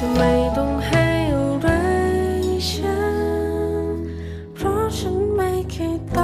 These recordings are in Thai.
จะไม่ต้องให้อะไรฉัน เพราะฉันไม่เคยต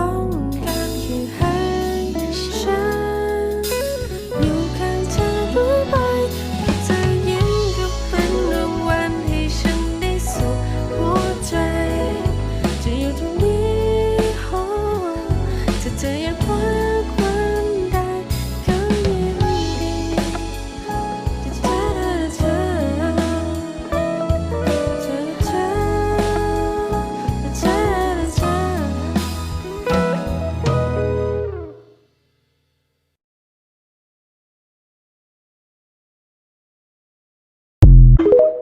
you.